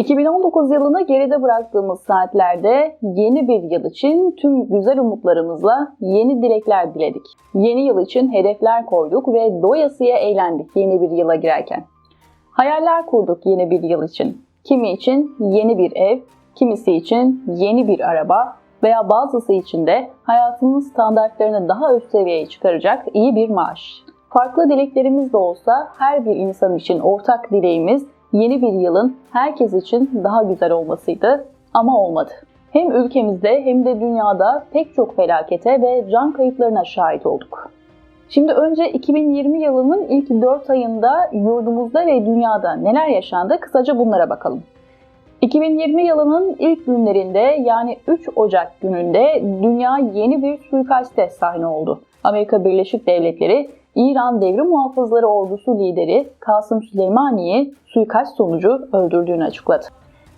2019 yılını geride bıraktığımız saatlerde yeni bir yıl için tüm güzel umutlarımızla yeni dilekler diledik. Yeni yıl için hedefler koyduk ve doyasıya eğlendik yeni bir yıla girerken. Hayaller kurduk yeni bir yıl için. Kimi için yeni bir ev, kimisi için yeni bir araba veya bazısı için de hayatının standartlarını daha üst seviyeye çıkaracak iyi bir maaş. Farklı dileklerimiz de olsa her bir insan için ortak dileğimiz yeni bir yılın herkes için daha güzel olmasıydı ama olmadı. Hem ülkemizde hem de dünyada pek çok felakete ve can kayıplarına şahit olduk. Şimdi önce 2020 yılının ilk 4 ayında yurdumuzda ve dünyada neler yaşandı kısaca bunlara bakalım. 2020 yılının ilk günlerinde yani 3 Ocak gününde dünya yeni bir suikaste sahne oldu. Amerika Birleşik Devletleri İran Devrim Muhafızları Ordusu lideri Kasım Süleymani'yi suikast sonucu öldürdüğünü açıkladı.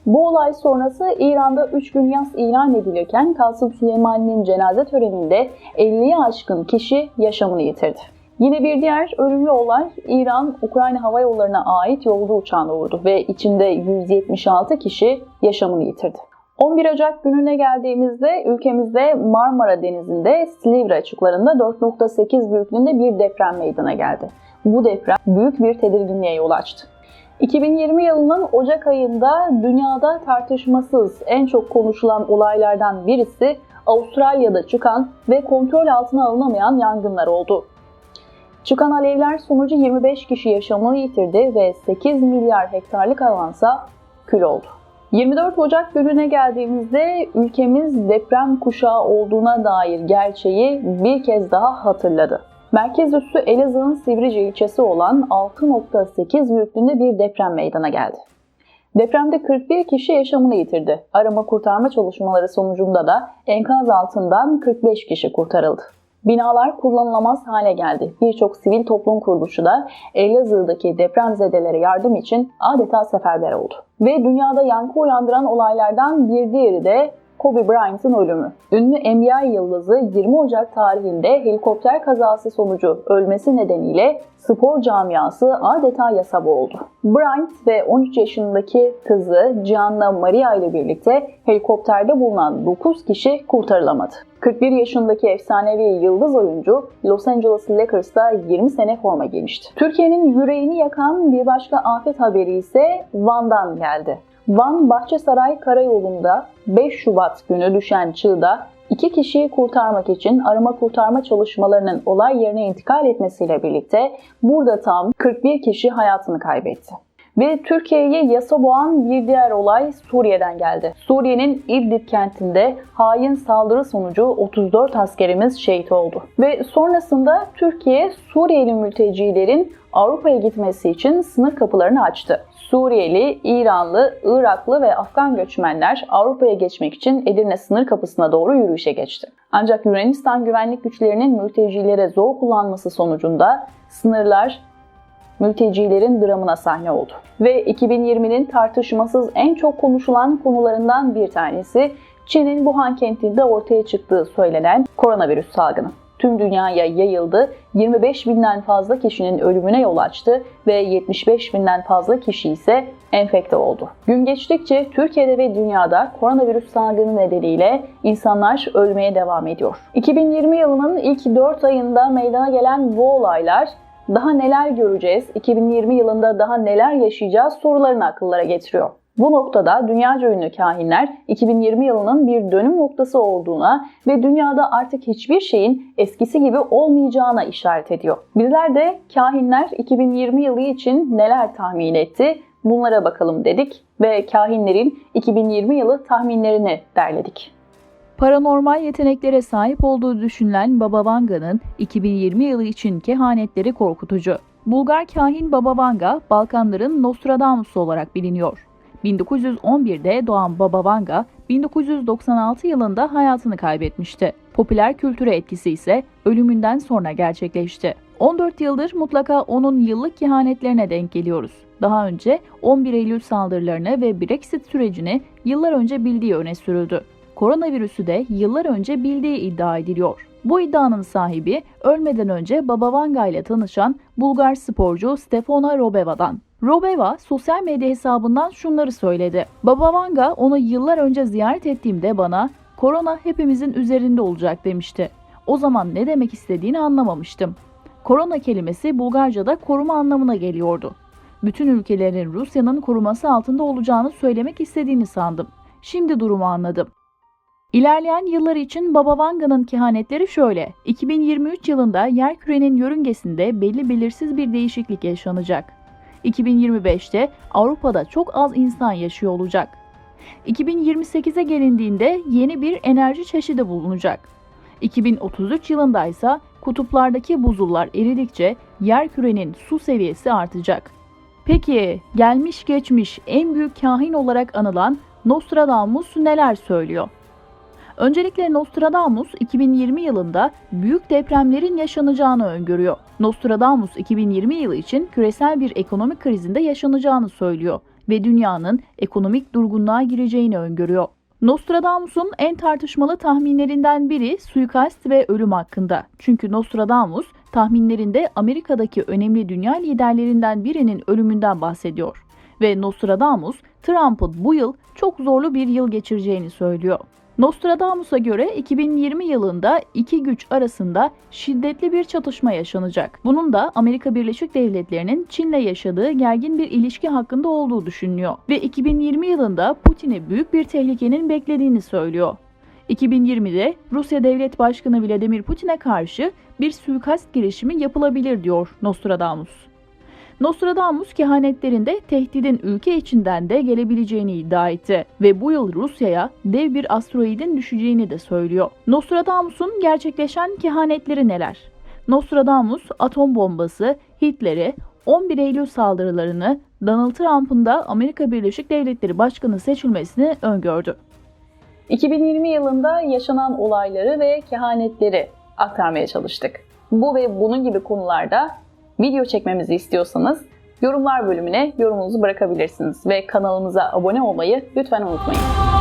Bu olay sonrası İran'da 3 gün yas ilan edilirken Kasım Süleymani'nin cenaze töreninde 50'ye aşkın kişi yaşamını yitirdi. Yine bir diğer ölümlü olay İran, Ukrayna Hava Yolları'na ait yolcu uçağını vurdu ve içinde 176 kişi yaşamını yitirdi. 11 Ocak gününe geldiğimizde ülkemizde Marmara Denizi'nde Silivri açıklarında 4.8 büyüklüğünde bir deprem meydana geldi. Bu deprem büyük bir tedirginliğe yol açtı. 2020 yılının Ocak ayında dünyada tartışmasız en çok konuşulan olaylardan birisi Avustralya'da çıkan ve kontrol altına alınamayan yangınlar oldu. Çıkan alevler sonucu 25 kişi yaşamını yitirdi ve 8 milyar hektarlık alansa kül oldu. 24 Ocak gününe geldiğimizde ülkemiz deprem kuşağı olduğuna dair gerçeği bir kez daha hatırladı. Merkez üssü Elazığ'ın Sivrice ilçesi olan 6.8 büyüklüğünde bir deprem meydana geldi. Depremde 41 kişi yaşamını yitirdi. Arama kurtarma çalışmaları sonucunda da enkaz altından 45 kişi kurtarıldı. Binalar kullanılamaz hale geldi. Birçok sivil toplum kuruluşu da Elazığ'daki depremzedelere yardım için adeta seferber oldu. Ve dünyada yankı uyandıran olaylardan bir diğeri de Kobe Bryant'ın ölümü. Ünlü NBA yıldızı 20 Ocak tarihinde helikopter kazası sonucu ölmesi nedeniyle spor camiası adeta yasa boğuldu. Bryant ve 13 yaşındaki kızı Gianna Maria ile birlikte helikopterde bulunan 9 kişi kurtarılamadı. 41 yaşındaki efsanevi yıldız oyuncu Los Angeles Lakers'ta 20 sene forma giymişti. Türkiye'nin yüreğini yakan bir başka afet haberi ise Van'dan geldi. Van Bahçesaray Karayolu'nda 5 Şubat günü düşen çığda iki kişiyi kurtarmak için arama kurtarma çalışmalarının olay yerine intikal etmesiyle birlikte burada tam 41 kişi hayatını kaybetti. Ve Türkiye'ye yasa boğan bir diğer olay Suriye'den geldi. Suriye'nin İdlib kentinde hain saldırı sonucu 34 askerimiz şehit oldu. Ve sonrasında Türkiye Suriyeli mültecilerin Avrupa'ya gitmesi için sınır kapılarını açtı. Suriyeli, İranlı, Iraklı ve Afgan göçmenler Avrupa'ya geçmek için Edirne sınır kapısına doğru yürüyüşe geçti. Ancak Yunanistan güvenlik güçlerinin mültecilere zor kullanması sonucunda sınırlar mültecilerin dramına sahne oldu. Ve 2020'nin tartışmasız en çok konuşulan konularından bir tanesi Çin'in Wuhan kentinde ortaya çıktığı söylenen koronavirüs salgını tüm dünyaya yayıldı. 25 binden fazla kişinin ölümüne yol açtı ve 75 binden fazla kişi ise enfekte oldu. Gün geçtikçe Türkiye'de ve dünyada koronavirüs salgını nedeniyle insanlar ölmeye devam ediyor. 2020 yılının ilk 4 ayında meydana gelen bu olaylar daha neler göreceğiz, 2020 yılında daha neler yaşayacağız sorularını akıllara getiriyor. Bu noktada dünyaca ünlü kahinler 2020 yılının bir dönüm noktası olduğuna ve dünyada artık hiçbir şeyin eskisi gibi olmayacağına işaret ediyor. Bizler de kahinler 2020 yılı için neler tahmin etti bunlara bakalım dedik ve kahinlerin 2020 yılı tahminlerini derledik. Paranormal yeteneklere sahip olduğu düşünülen Baba Vanga'nın 2020 yılı için kehanetleri korkutucu. Bulgar kahin Baba Vanga, Balkanların Nostradamus olarak biliniyor. 1911'de doğan Baba Vanga, 1996 yılında hayatını kaybetmişti. Popüler kültüre etkisi ise ölümünden sonra gerçekleşti. 14 yıldır mutlaka onun yıllık kehanetlerine denk geliyoruz. Daha önce 11 Eylül saldırılarını ve Brexit sürecini yıllar önce bildiği öne sürüldü. Koronavirüsü de yıllar önce bildiği iddia ediliyor. Bu iddianın sahibi ölmeden önce Baba Vanga ile tanışan Bulgar sporcu Stefana Robeva'dan. Robeva sosyal medya hesabından şunları söyledi. Baba Vanga onu yıllar önce ziyaret ettiğimde bana korona hepimizin üzerinde olacak demişti. O zaman ne demek istediğini anlamamıştım. Korona kelimesi Bulgarca'da koruma anlamına geliyordu. Bütün ülkelerin Rusya'nın koruması altında olacağını söylemek istediğini sandım. Şimdi durumu anladım. İlerleyen yıllar için Baba Vanga'nın kehanetleri şöyle. 2023 yılında yerkürenin yörüngesinde belli belirsiz bir değişiklik yaşanacak. 2025'te Avrupa'da çok az insan yaşıyor olacak. 2028'e gelindiğinde yeni bir enerji çeşidi bulunacak. 2033 yılında ise kutuplardaki buzullar eridikçe yerkürenin su seviyesi artacak. Peki gelmiş geçmiş en büyük kahin olarak anılan Nostradamus neler söylüyor? Öncelikle Nostradamus 2020 yılında büyük depremlerin yaşanacağını öngörüyor. Nostradamus 2020 yılı için küresel bir ekonomik krizinde yaşanacağını söylüyor ve dünyanın ekonomik durgunluğa gireceğini öngörüyor. Nostradamus'un en tartışmalı tahminlerinden biri suikast ve ölüm hakkında. Çünkü Nostradamus tahminlerinde Amerika'daki önemli dünya liderlerinden birinin ölümünden bahsediyor ve Nostradamus Trump'ın bu yıl çok zorlu bir yıl geçireceğini söylüyor. Nostradamus'a göre 2020 yılında iki güç arasında şiddetli bir çatışma yaşanacak. Bunun da Amerika Birleşik Devletleri'nin Çin'le yaşadığı gergin bir ilişki hakkında olduğu düşünülüyor. Ve 2020 yılında Putin'i büyük bir tehlikenin beklediğini söylüyor. 2020'de Rusya Devlet Başkanı Vladimir Putin'e karşı bir suikast girişimi yapılabilir diyor Nostradamus. Nostradamus kehanetlerinde tehdidin ülke içinden de gelebileceğini iddia etti ve bu yıl Rusya'ya dev bir asteroidin düşeceğini de söylüyor. Nostradamus'un gerçekleşen kehanetleri neler? Nostradamus atom bombası, Hitler'i, 11 Eylül saldırılarını, Donald Trump'ın da Amerika Birleşik Devletleri Başkanı seçilmesini öngördü. 2020 yılında yaşanan olayları ve kehanetleri aktarmaya çalıştık. Bu ve bunun gibi konularda video çekmemizi istiyorsanız yorumlar bölümüne yorumunuzu bırakabilirsiniz ve kanalımıza abone olmayı lütfen unutmayın.